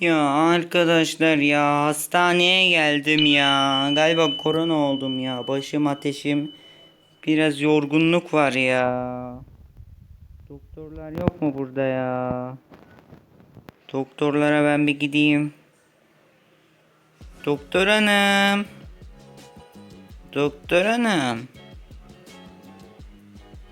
Ya arkadaşlar ya hastaneye geldim ya. Galiba korona oldum ya. Başım ateşim. Biraz yorgunluk var ya. Doktorlar yok mu burada ya? Doktorlara ben bir gideyim. Doktor hanım. Doktor hanım.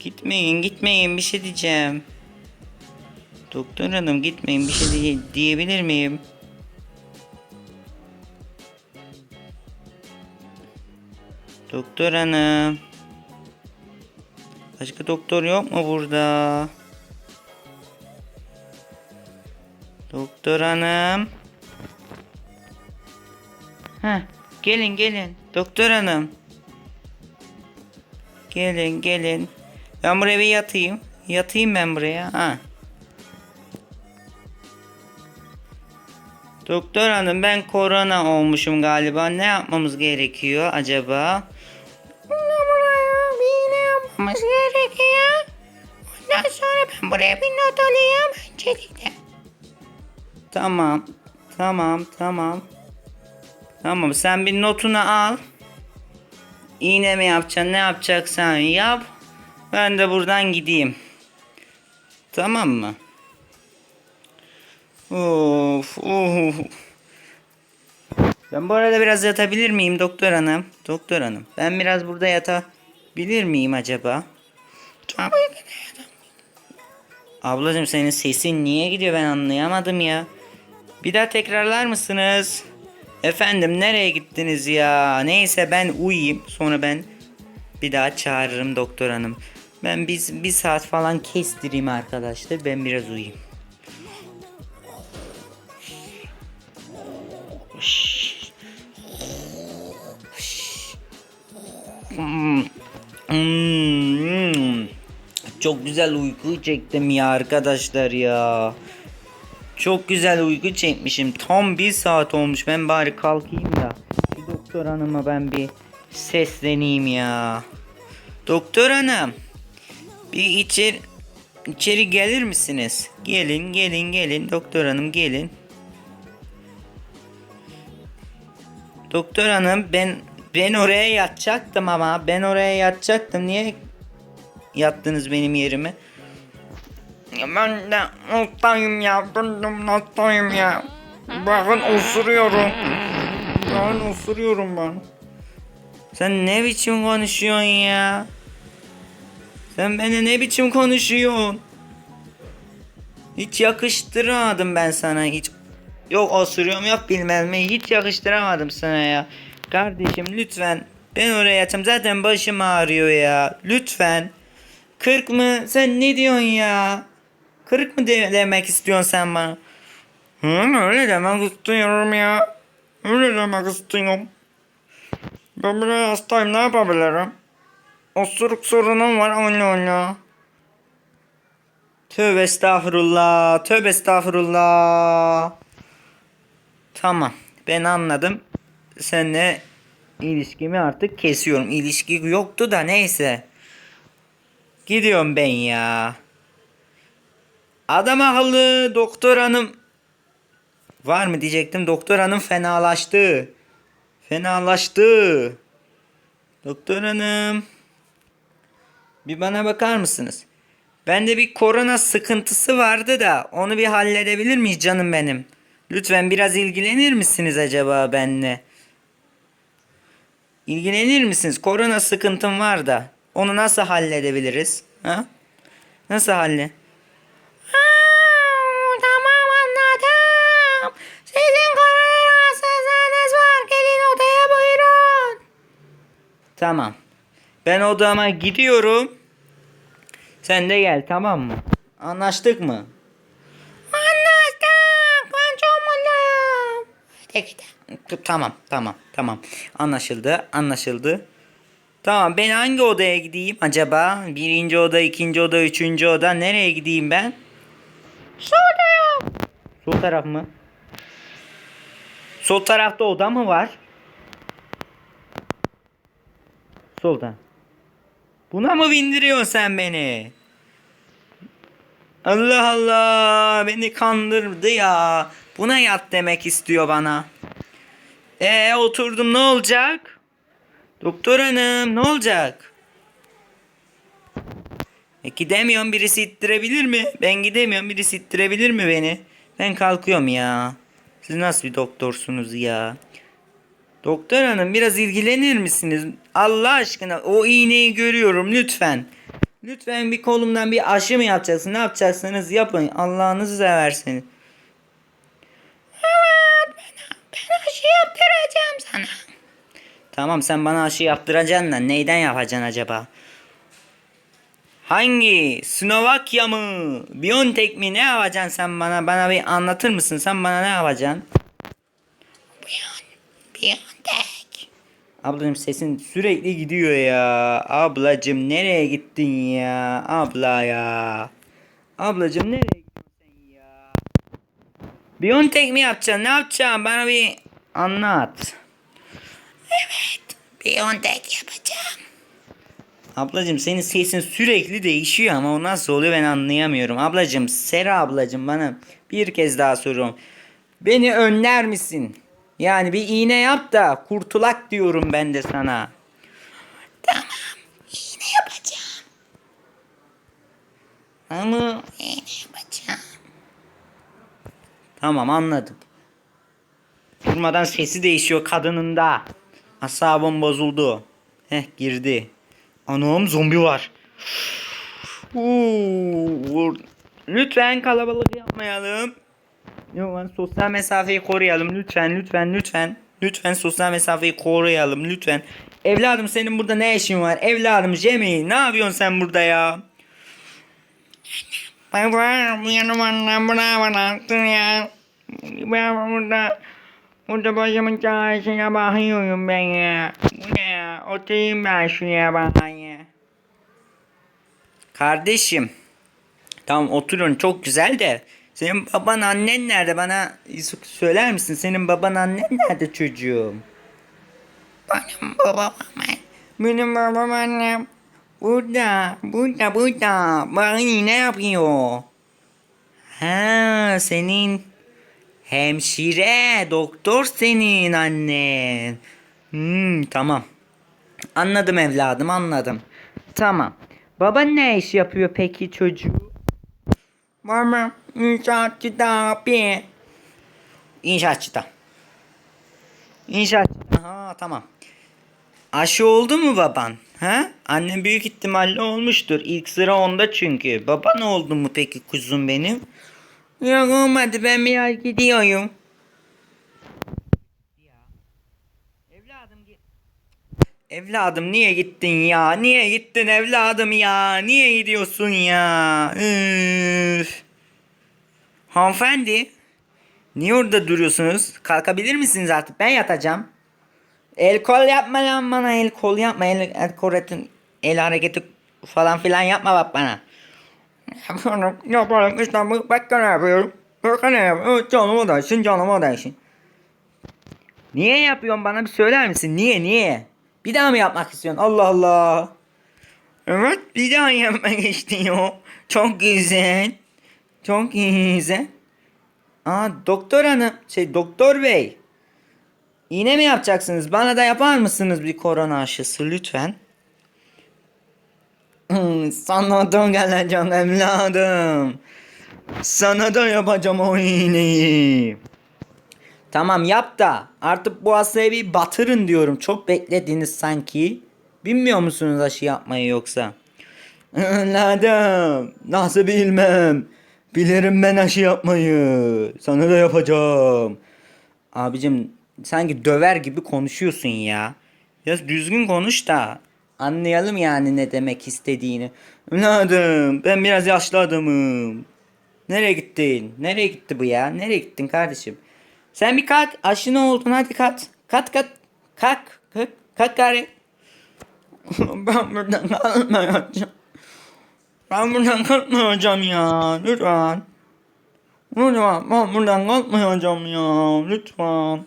Gitmeyin gitmeyin bir şey diyeceğim. Doktor hanım gitmeyin bir şey diye- diyebilir miyim? Doktor hanım. Başka doktor yok mu burada? Doktor hanım. Heh, gelin gelin. Doktor hanım. Gelin gelin. Ben buraya bir yatayım. Yatayım ben buraya. Ha. Doktor hanım ben korona olmuşum galiba. Ne yapmamız gerekiyor acaba? Buraya bir iğne yapmamız gerekiyor. Ondan sonra ben buraya bir not alayım öncelikle. Tamam. Tamam tamam. Tamam sen bir notunu al. İğne mi yapacaksın ne yapacaksan yap. Ben de buradan gideyim. Tamam mı? Of, of. Ben bu arada biraz yatabilir miyim doktor hanım? Doktor hanım. Ben biraz burada yatabilir miyim acaba? Ablacığım senin sesin niye gidiyor ben anlayamadım ya. Bir daha tekrarlar mısınız? Efendim nereye gittiniz ya? Neyse ben uyuyayım. Sonra ben bir daha çağırırım doktor hanım. Ben biz bir saat falan kestireyim arkadaşlar. Ben biraz uyuyayım. Çok güzel uyku çektim ya arkadaşlar ya. Çok güzel uyku çekmişim. Tam bir saat olmuş. Ben bari kalkayım da. Şu doktor hanıma ben bir sesleneyim ya. Doktor hanım. Bir içeri, içeri gelir misiniz? Gelin gelin gelin. Doktor hanım gelin. Doktor hanım ben ben oraya yatacaktım ama ben oraya yatacaktım. Niye yattınız benim yerime? Ben de noktayım ya. Döndüm noktayım ya. Bakın osuruyorum. Ben osuruyorum ben. Sen ne biçim konuşuyorsun ya? Sen beni ne biçim konuşuyorsun? Hiç yakıştıramadım ben sana hiç. Yok osuruyorum yok bilmem ne hiç yakıştıramadım sana ya. Kardeşim lütfen ben oraya yatayım zaten başım ağrıyor ya. Lütfen. Kırk mı? Sen ne diyorsun ya? Kırık mı de- demek istiyorsun sen bana? Hı, öyle demek istiyorum ya. Öyle demek istiyorum. Ben buraya hastayım ne yapabilirim? Osuruk sorunum var Allah Allah. Tövbe estağfurullah. Tövbe estağfurullah. Tamam. Ben anladım. Seninle ilişkimi artık kesiyorum. İlişki yoktu da neyse. Gidiyorum ben ya. Adam akıllı doktor hanım. Var mı diyecektim. Doktor hanım fenalaştı. Fenalaştı. Doktor hanım. Bir bana bakar mısınız? Bende bir korona sıkıntısı vardı da onu bir halledebilir miyiz canım benim? Lütfen biraz ilgilenir misiniz acaba benimle? İlgilenir misiniz? Korona sıkıntım var da onu nasıl halledebiliriz? Ha? Nasıl halle? Tamam anladım. Sizin korona rahatsızlığınız var. Gelin odaya buyurun. Tamam. Ben odama gidiyorum. Sen de gel tamam mı? Anlaştık mı? Anlaştık. Ben çok gidelim. Tamam tamam tamam. Anlaşıldı anlaşıldı. Tamam ben hangi odaya gideyim acaba? Birinci oda, ikinci oda, üçüncü oda. Nereye gideyim ben? Sol taraf. Sol taraf mı? Sol tarafta oda mı var? Solda. Buna mı bindiriyorsun sen beni? Allah Allah beni kandırdı ya. Buna yat demek istiyor bana. E oturdum ne olacak? Doktor hanım ne olacak? E gidemiyorum birisi ittirebilir mi? Ben gidemiyorum birisi ittirebilir mi beni? Ben kalkıyorum ya. Siz nasıl bir doktorsunuz ya? Doktor hanım biraz ilgilenir misiniz? Allah aşkına o iğneyi görüyorum lütfen. Lütfen bir kolumdan bir aşı mı yapacaksın? Ne yapacaksınız yapın. Allah'ınızı severseniz. Evet ben, ben aşı yaptıracağım sana. Tamam sen bana aşı yaptıracaksın da neyden yapacaksın acaba? Hangi? Slovakya mı? Biontech mi? Ne yapacaksın sen bana? Bana bir anlatır mısın? Sen bana ne yapacaksın? Biontech. Ablacım sesin sürekli gidiyor ya. Ablacım nereye gittin ya? Abla ya. Ablacım nereye gittin sen ya? Biontech mi yapacaksın? Ne yapacaksın? Bana bir anlat. Evet. Biontech yapacağım. Ablacım senin sesin sürekli değişiyor ama o nasıl oluyor ben anlayamıyorum. Ablacım Sera ablacım bana bir kez daha soruyorum. Beni önler misin? Yani bir iğne yap da kurtulak diyorum ben de sana. Tamam iğne yapacağım. Ama iğne yapacağım. Tamam anladım. Durmadan sesi değişiyor kadının da. Asabım bozuldu. Heh girdi. Anam zombi var. Uuu, lütfen kalabalık yapmayalım. Yok sosyal mesafeyi koruyalım lütfen lütfen lütfen. Lütfen sosyal mesafeyi koruyalım lütfen. Evladım senin burada ne işin var? Evladım Jemmy ne yapıyorsun sen burada ya? Baba benim annem buna bıraktı ya. Ben burada burada başımın çaresine bakıyorum ben ya. Bu ya? Oturayım ben şuraya bana ya. Kardeşim. Tamam oturun çok güzel de. Senin baban annen nerede bana söyler misin? Senin baban annen nerede çocuğum? Benim babam. Benim babam annem. Burada, burada, burada. Bana ne yapıyor? Ha, senin hemşire, doktor senin annen. Hmm, tamam. Anladım evladım, anladım. Tamam. Baban ne iş yapıyor peki çocuğu? Baba inşaatçıda abi. İnşaatçıda. İnşaatçıda. Ha tamam. Aşı oldu mu baban? Ha? Annem büyük ihtimalle olmuştur. İlk sıra onda çünkü. Baban oldu mu peki kuzum benim? Yok olmadı ben biraz gidiyorum. Evladım Evladım niye gittin ya? Niye gittin evladım ya? Niye gidiyorsun ya? Üf. Hanımefendi. Niye orada duruyorsunuz? Kalkabilir misiniz artık? Ben yatacağım. El kol yapma lan bana. El kol yapma. El, el koretin el hareketi falan filan yapma bak bana. Yapıyorum. Yaparım işte bu. Bak ne yapıyorum. Bak ne yapıyorum. Canıma değsin canıma değsin. Niye yapıyorsun bana bir söyler misin? Niye niye? Bir daha mı yapmak istiyorsun? Allah Allah. Evet bir daha yapmak istiyor. Çok güzel. Çok güzel. Aa doktor hanım. Şey doktor bey. İğne mi yapacaksınız? Bana da yapar mısınız bir korona aşısı lütfen? Sana da geleceğim evladım. Sana da yapacağım o iğneyi. Tamam yap da artık bu hastaya bir batırın diyorum. Çok beklediniz sanki. Bilmiyor musunuz aşı yapmayı yoksa? Evladım nasıl bilmem. Bilirim ben aşı yapmayı. Sana da yapacağım. Abicim sanki döver gibi konuşuyorsun ya. Biraz düzgün konuş da anlayalım yani ne demek istediğini. Evladım ben biraz yaşlı adamım. Nereye gittin? Nereye gitti bu ya? Nereye gittin kardeşim? Sen bir kalk. Aşını oldun hadi kalk. Kalk kalk. Kalk. Kalk, kalk gari. ben buradan kalkmayacağım. Ben buradan kalkmayacağım ya. Lütfen. Lütfen ben buradan kalkmayacağım ya. Lütfen.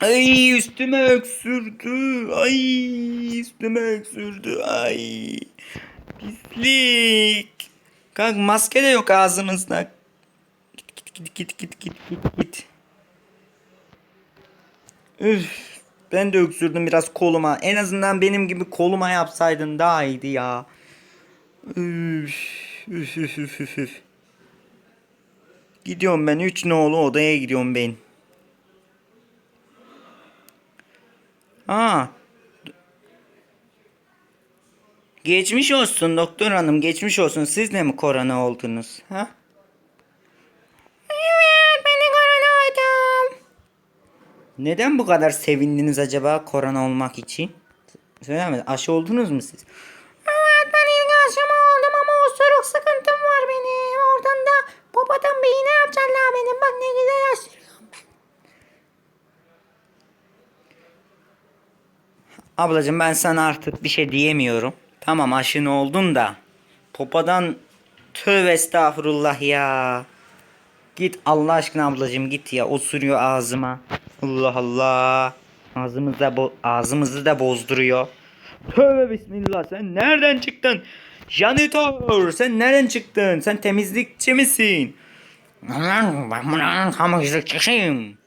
Ay üstüme öksürdü. Ay üstüme öksürdü. Ay. Pislik. Kanka maske de yok ağzımızda. Git git git git git git git. Üf. Ben de öksürdüm biraz koluma. En azından benim gibi koluma yapsaydın daha iyiydi ya. Üf. Üf üf üf üf. Gidiyorum ben. Üç nolu odaya gidiyorum ben. Aa. Geçmiş olsun doktor hanım. Geçmiş olsun. Siz de mi korona oldunuz? Ha? Evet ben de korona oldum. Neden bu kadar sevindiniz acaba korona olmak için? Söyler misin? Aşı oldunuz mu siz? Evet ben ilk aşımı oldum ama osuruk sıkıntım var benim. Oradan da babadan bir iğne yapacaklar benim. Bak ne güzel yaşıyorum ben. Ablacığım ben sana artık bir şey diyemiyorum. Tamam aşın oldun da. Popadan tövbe estağfurullah ya. Git Allah aşkına ablacığım git ya. Osuruyor ağzıma. Allah Allah. Ağzımızda bo- ağzımızı da bozduruyor. Tövbe bismillah sen nereden çıktın? Janitör sen nereden çıktın? Sen temizlikçi misin? Ben buranın temizlikçisiyim.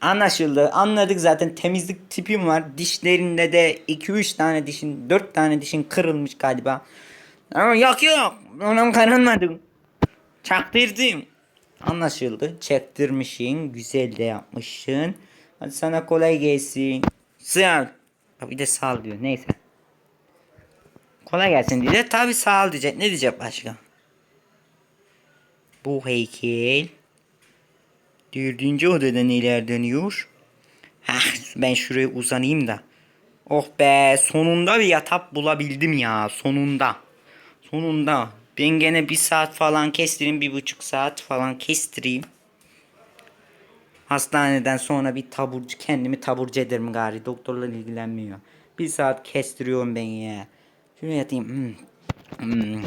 Anlaşıldı. Anladık zaten temizlik tipim var. Dişlerinde de 2-3 tane dişin, 4 tane dişin kırılmış galiba. Ama yok yok. Onun kırılmadı. Çaktırdım. Anlaşıldı. Çektirmişsin. Güzel de yapmışsın. Hadi sana kolay gelsin. Sağ ol. Bir de sağ diyor. Neyse. Kolay gelsin diye. Tabi sağ ol diyecek. Ne diyecek başka? Bu heykel. Dördüncü odada neler dönüyor? Hah ben şuraya uzanayım da. Oh be sonunda bir yatak bulabildim ya sonunda. Sonunda. Ben gene bir saat falan kestireyim bir buçuk saat falan kestireyim. Hastaneden sonra bir taburcu kendimi taburcu ederim gari. Doktorla ilgilenmiyor. Bir saat kestiriyorum ben ya. Şuraya yatayım. Hmm. Hmm.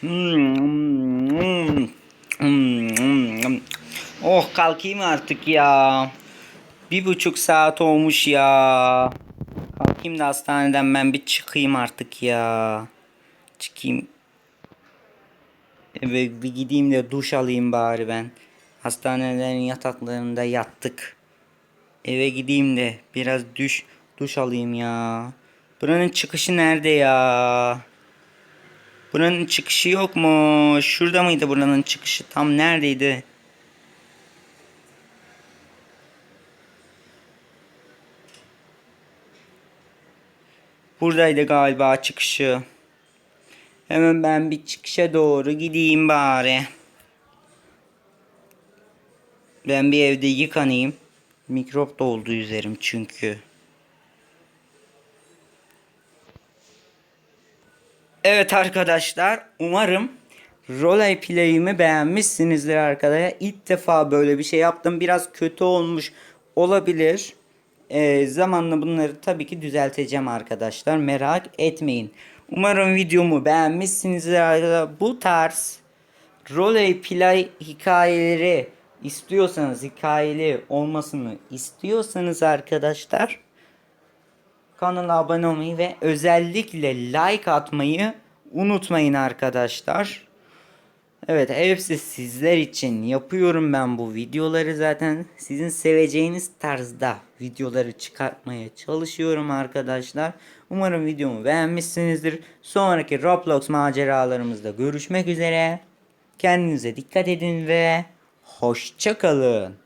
Hmm. Hmm. Oh kalkayım artık ya. Bir buçuk saat olmuş ya. Kalkayım da hastaneden ben bir çıkayım artık ya. Çıkayım. Eve bir gideyim de duş alayım bari ben. Hastanelerin yataklarında yattık. Eve gideyim de biraz duş duş alayım ya. Buranın çıkışı nerede ya? Buranın çıkışı yok mu? Şurada mıydı buranın çıkışı? Tam neredeydi? Buradaydı galiba çıkışı. Hemen ben bir çıkışa doğru gideyim bari. Ben bir evde yıkanayım. Mikrop doldu üzerim çünkü. Evet arkadaşlar umarım roleplay play'imi beğenmişsinizdir arkadaşlar. İlk defa böyle bir şey yaptım. Biraz kötü olmuş olabilir. Ee, zamanla bunları tabii ki düzelteceğim arkadaşlar. Merak etmeyin. Umarım videomu beğenmişsinizdir. Bu tarz roleplay play hikayeleri istiyorsanız hikayeli olmasını istiyorsanız arkadaşlar kanala abone olmayı ve özellikle like atmayı unutmayın arkadaşlar. Evet hepsi sizler için yapıyorum ben bu videoları zaten sizin seveceğiniz tarzda videoları çıkartmaya çalışıyorum arkadaşlar. Umarım videomu beğenmişsinizdir. Sonraki Roblox maceralarımızda görüşmek üzere. Kendinize dikkat edin ve hoşça kalın.